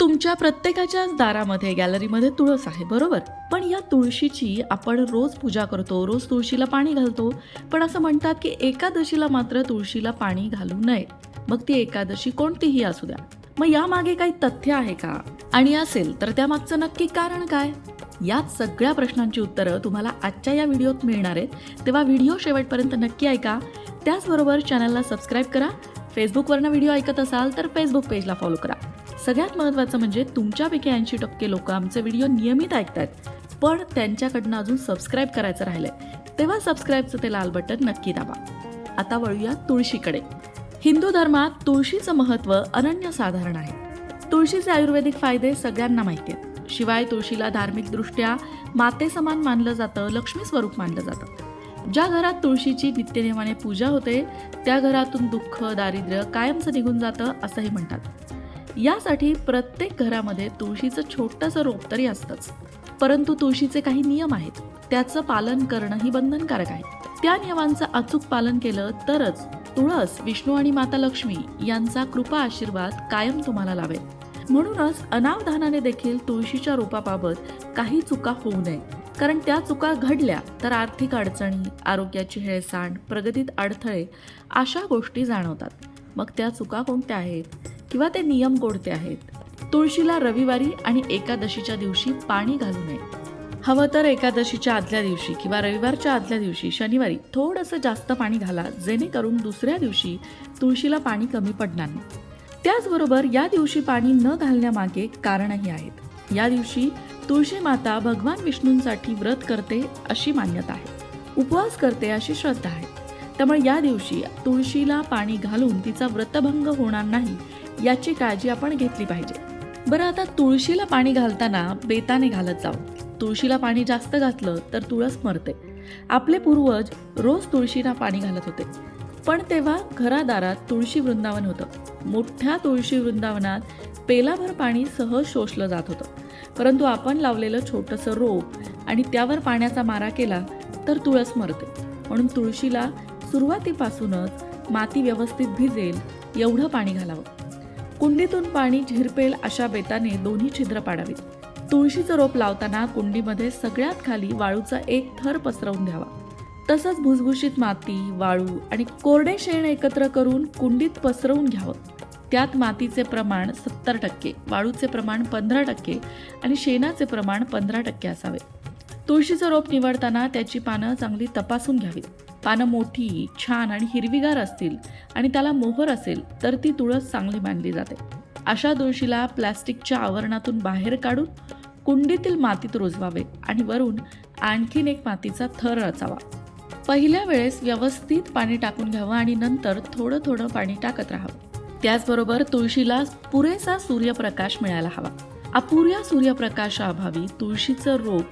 तुमच्या प्रत्येकाच्याच दारामध्ये गॅलरीमध्ये तुळस आहे बरोबर? पण या तुळशीची आपण रोज पूजा करतो रोज तुळशीला पाणी घालतो. पण असं म्हणतात की एकादशीला मात्र तुळशीला पाणी घालू नये. मग ती एकादशी कोणतीही असू द्या. मग यामागे काही तथ्य आहे का? आणि असेल तर त्यामागचं नक्की कारण काय? याच सगळ्या प्रश्नांची उत्तरं तुम्हाला आजच्या या व्हिडिओत मिळणार आहेत. तेव्हा व्हिडिओ शेवटपर्यंत नक्की ऐका. त्याचबरोबर चॅनलला सबस्क्राईब करा. फेसबुकवरनं व्हिडिओ ऐकत असाल तर फेसबुक पेजला फॉलो करा. सगळ्यात महत्त्वाचं म्हणजे तुमच्यापैकी ऐंशी टक्के लोक आमचे व्हिडिओ नियमित ऐकतात पण त्यांच्याकडनं अजून सबस्क्राईब करायचं राहिलंय. तेव्हा सबस्क्राईबचं ते लाल बटन नक्की दाबा. आता वळूया तुळशीकडे. हिंदू धर्मात तुळशीचं महत्त्व अनन्यसाधारण आहे. तुळशीचे आयुर्वेदिक फायदे सगळ्यांना माहिती आहेत. शिवाय तुळशीला धार्मिकदृष्ट्या मातेसमान मानलं जातं लक्ष्मी स्वरूप मानलं जातं. ज्या घरात तुळशीची नित्यनेमाने पूजा होते त्या घरातून दुःख दारिद्र्य कायमचं निघून जातं असंही म्हणतात. यासाठी प्रत्येक घरामध्ये तुळशीचं छोटंसं रोप तरी असतंच. परंतु तुळशीचे काही नियम आहेत. त्याचं पालन करणंही बंधनकारक आहे. त्या नियमांचं अचूक पालन केलं तरच तुळस विष्णू आणि माता लक्ष्मी यांचा कृपा आशीर्वाद कायम तुम्हाला लावेल. म्हणूनच अनावधानाने देखील तुळशीच्या रोपाबाबत काही चुका होऊ नये. कारण त्या चुका घडल्या तर आर्थिक अडचणी आरोग्याची हेळसांड प्रगतीत अडथळे अशा गोष्टी जाणवतात. मग त्या चुका कोणत्या आहेत? किंवा ते नियम कोणते आहेत? तुळशीला रविवारी आणि एकादशीच्या दिवशी पाणी घालू नये. हवं तर एकादशीच्या आदल्या दिवशी किंवा रविवारच्या आदल्या दिवशी शनिवारी थोडंसं जास्त पाणी घाला जेणेकरून दुसऱ्या दिवशी तुळशीला पाणी कमी पडणार नाही. त्याचबरोबर या दिवशी पाणी न घालण्यामागे कारणही आहेत. या दिवशी तुळशी माता भगवान विष्णूंसाठी व्रत करते अशी मान्यता आहे. उपवास करते अशी श्रद्धा आहे. त्यामुळे या दिवशी तुळशीला पाणी घालून तिचा व्रतभंग होणार नाही याची काळजी आपण घेतली पाहिजे. बरं आता तुळशीला पाणी घालताना बेताने घालत जाऊ. तुळशीला पाणी जास्त घातलं तर तुळस मरते. आपले पूर्वज रोज तुळशीला पाणी घालत होते. पण तेव्हा घरादारात तुळशी वृंदावन होतं. मोठ्या तुळशी वृंदावनात पेलाभर पाणी सहज शोषलं जात होतं. परंतु आपण लावलेलं छोटंसं रोप आणि त्यावर पाण्याचा मारा केला तर तुळस मरते. म्हणून तुळशीला सुरुवातीपासूनच माती व्यवस्थित भिजेल एवढं पाणी घालावं. कुंडीतून पाणी झिरपेल अशा बेताने दोन्ही छिद्र पाडावीत. तुळशीचं रोप लावताना कुंडीमध्ये सगळ्यात खाली वाळूचा एक थर पसरवून द्यावा तसंच भुसभुशीत माती वाळू आणि कोरडे शेण एकत्र करून कुंडीत पसरवून घ्यावं. त्यात मातीचे प्रमाण सत्तर टक्के वाळूचे प्रमाण पंधरा टक्के आणि शेणाचे प्रमाण पंधरा टक्के असावे. तुळशीचं रोप निवडताना त्याची पानं चांगली तपासून घ्यावीत. पानं मोठी छान आणि हिरवीगार असतील आणि त्याला मोहर असेल तर ती तुळस चांगली मानली जाते. अशा तुळशीला प्लॅस्टिकच्या आवरणातून बाहेर काढून कुंडीतील मातीत रुजवावे आणि वरून आणखीन एक मातीचा थर रचावा. पहिल्या वेळेस व्यवस्थित पाणी टाकून घ्यावं आणि नंतर थोडं थोडं पाणी टाकत राहावं. त्याचबरोबर तुळशीला पुरेसा सूर्यप्रकाश मिळायला हवा. अपुऱ्या सूर्यप्रकाशाअभावी तुळशीचं रोप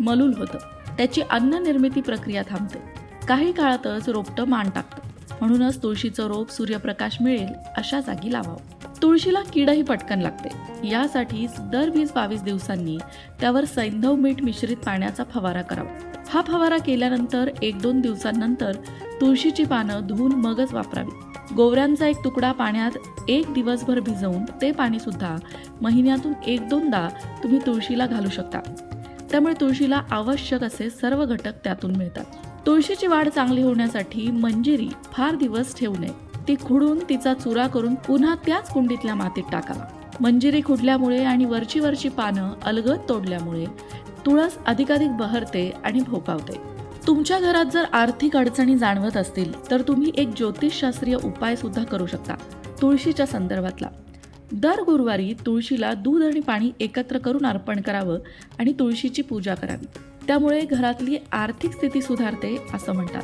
मलूल होतं. त्याची अन्न निर्मिती प्रक्रिया थांबते. काही काळातच रोपटं मान टाकतं म्हणूनच तुळशीचं रोप सूर्यप्रकाश मिळेल अशा जागी लावावं. तुळशीला किडही पटकन लागते. यासाठीच दर वीस बावीस दिवसांनी त्यावर सैंधव मीठ मिश्रित पाण्याचा फवारा करावा. हा फवारा केल्यानंतर एक दोन दिवसांनंतर तुळशीची पानं धुवून मगच वापरावी. गोवऱ्यांचा एक तुकडा पाण्यात एक दिवसभर भिजवून ते पाणी सुद्धा महिन्यातून एक दोनदा तुम्ही तुळशीला घालू शकता. त्यामुळे तुळशीला आवश्यक असे सर्व घटक त्यातून मिळतात. तुळशीची वाढ चांगली होण्यासाठी मंजिरी फार दिवस ठेवू नये. ती खुडून तिचा चुरा करून पुन्हा त्याच कुंडीतल्या मातीत टाकावा मंजिरी खुडल्यामुळे आणि वरची वरची पानं अलगद तोडल्यामुळे तुळस अधिकाधिक बहरते आणि भोपावते तुमच्या घरात जर आर्थिक अडचणी जाणवत असतील तर तुम्ही एक ज्योतिषशास्त्रीय उपाय सुद्धा करू शकता तुळशीच्या संदर्भातला. दर गुरुवारी तुळशीला दूध आणि पाणी एकत्र करून अर्पण करावं आणि तुळशीची पूजा करावी. त्यामुळे घरातली आर्थिक स्थिती सुधारते असं म्हणतात.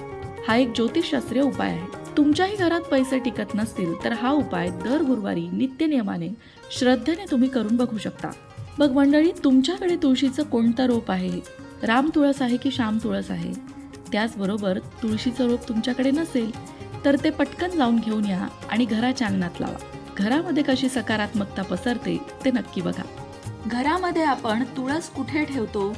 हा एक ज्योतिषशास्त्रीय उपाय आहे. तुमच्याही घरात पैसे टिकत नसतील तर हा उपाय दर गुरुवारी नित्यनियमाने श्रद्धेने तुम्ही करून बघू शकता. बघ मंडळी तुमच्याकडे तुळशीचं कोणतं रोप आहे? राम तुळस आहे की श्याम तुळस आहे? त्याचबरोबर तुळशीचं रोप तुमच्याकडे नसेल तर ते पटकन जाऊन घेऊन या आणि घराच्या अंगणात लावा. घरामध्ये कशी सकारात्मकता पसरते ते नक्की बघा. घरामध्ये आपण तुळस कुठे ठेवतो?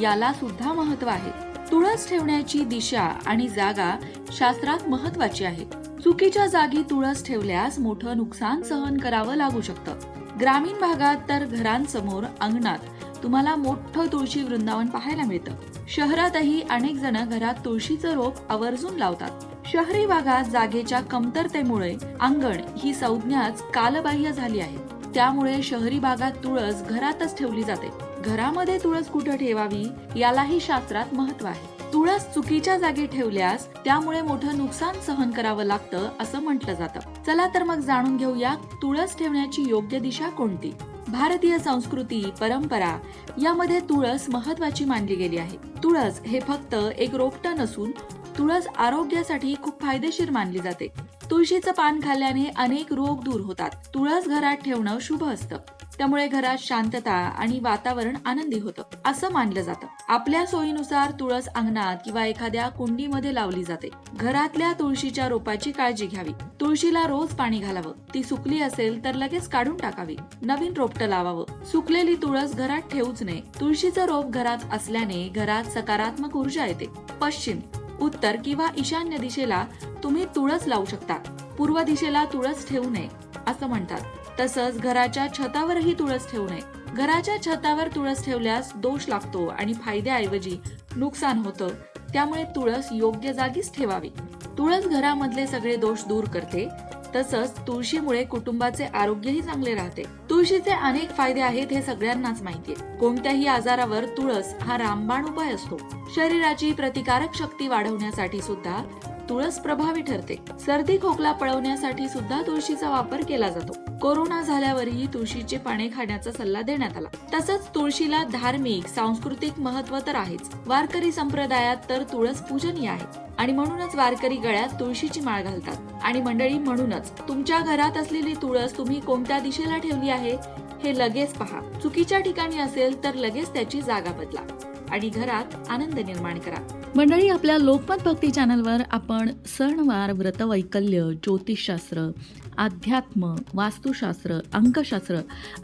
याला सुद्धा महत्त्व आहे. तुळस ठेवण्याची दिशा आणि जागा शास्त्रात महत्वाची आहे. चुकीच्या जागी तुळस ठेवल्यास मोठं नुकसान सहन करावं लागू शकतं. ग्रामीण भागात तर घरांसमोर अंगणात तुम्हाला मोठं तुळशी वृंदावन पाहायला मिळतं. शहरातही अनेक जण घरात तुळशीचं रोप आवर्जून लावतात. शहरी भागात जागेच्या कमतरतेमुळे अंगण ही संज्ञाच कालबाह्य झाली आहे. त्यामुळे शहरी भागात तुळस घरातच ठेवली जाते. घरामध्ये तुळस कुठं ठेवावी यालाही शास्त्रात महत्त्व आहे. तुळस चुकीच्या जागी ठेवल्यास त्यामुळे मोठं नुकसान सहन करावं लागतं असं म्हटलं जातं. चला तर मग जाणून घेऊया तुळस ठेवण्याची योग्य दिशा कोणती? भारतीय संस्कृती परंपरा यामध्ये तुळस महत्वाची मानली गेली आहे. तुळस हे फक्त एक रोपट नसून तुळस आरोग्यासाठी खूप फायदेशीर मानली जाते. तुळशीचं पान खाल्ल्याने अनेक रोग दूर होतात. तुळस घरात ठेवणं शुभ असतं. त्यामुळे घरात शांतता आणि वातावरण आनंदी होतं असं मानलं जातं. आपल्या सोयीनुसार तुळस अंगणात किंवा एखाद्या कुंडीमध्ये लावली जाते. घरातल्या तुळशीच्या रोपाची काळजी घ्यावी. तुळशीला रोज पाणी घालावं. ती सुकली असेल तर लगेच काढून टाकावी. नवीन रोपटं लावावं. सुकलेली तुळस घरात ठेवूच नये. तुळशीचं रोप घरात असल्याने घरात सकारात्मक ऊर्जा येते. पश्चिम उत्तर किंवा ईशान्य दिशेला तुम्ही तुळस लावू शकता. पूर्व दिशेला तुळस ठेवू नये. असं म्हणतात. तसंच घराच्या छतावरही तुळस ठेवू नये. घराच्या छतावर तुळस ठेवल्यास दोष लागतो आणि फायद्याऐवजी नुकसान होतं. त्यामुळे तुळस योग्य जागीच ठेवावी. तुळस घरामधले सगळे दोष दूर करते. तसंच तुळशीमुळे कुटुंबाचे आरोग्यही चांगले राहते. तुळशीचे अनेक फायदे आहेत हे सगळ्यांनाच माहितीये. कोणत्याही आजारावर तुळस हा रामबाण उपाय असतो. शरीराची प्रतिकारक शक्ती वाढवण्यासाठी सुद्धा तुळस प्रभावी ठरते. सर्दी खोकला पळवण्यासाठी सुद्धा तुळशीचा वापर केला जातो. कोरोना झाल्यावरही तुळशीचे पाने खाण्याचा सल्ला देण्यात आला. तसंच तुळशीला धार्मिक सांस्कृतिक महत्त्व तर आहेच. वारकरी संप्रदायात तर तुळस पूजनीय आहे. आणि म्हणूनच वारकरी गळ्यात तुळशीची माळ घालतात. आणि मंडळी म्हणूनच तुमच्या घरात असलेली तुळस तुम्ही कोणत्या दिशेला ठेवली आहे हे लगेच पहा. चुकीच्या ठिकाणी असेल तर लगेच त्याची जागा बदला. आणि घरात आनंद निर्माण करा. मंडळी आपल्या लोकमत भक्ती चॅनलवर आपण सणवार व्रतवैकल्य ज्योतिषशास्त्र अध्यात्म वास्तुशास्त्र अंकशास्त्र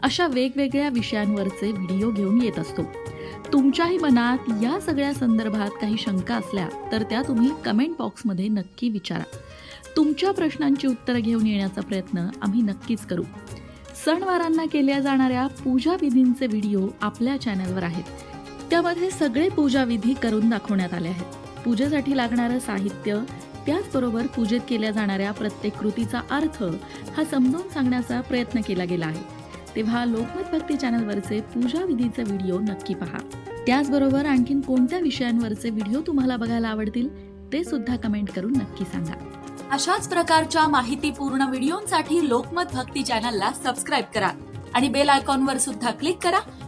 अशा वेगवेगळ्या विषयांवरचे व्हिडिओ घेऊन येत असतो. तुमच्याही मनात या सगळ्या संदर्भात काही शंका असल्या तर त्या तुम्ही कमेंट बॉक्समध्ये नक्की विचारा. तुमच्या प्रश्नांची उत्तरं घेऊन येण्याचा प्रयत्न आम्ही नक्कीच करू. सणवारांना केल्या जाणाऱ्या पूजा विधींचे व्हिडिओ आपल्या चॅनलवर आहेत. त्यामध्ये सगळे पूजाविधी करून दाखवण्यात आले आहेत. पूजेसाठी लागणारं साहित्य त्याचबरोबर पूजेत केल्या जाणाऱ्या प्रत्येक कृतीचा अर्थ हा समजावून सांगण्याचा प्रयत्न केला गेला आहे. तेव्हा लोकमत भक्ती चॅनलवरचे पूजाविधीचे व्हिडिओ नक्की पहा. त्याचबरोबर आणखीन कोणत्या विषयांवरचे व्हिडिओ तुम्हाला बघायला आवडतील ते सुद्धा कमेंट करून नक्की सांगा. अशाच प्रकारच्या माहितीपूर्ण व्हिडिओंसाठी लोकमत भक्ती चॅनलला सबस्क्राईब करा आणि बेल आयकॉनवर सुद्धा क्लिक करा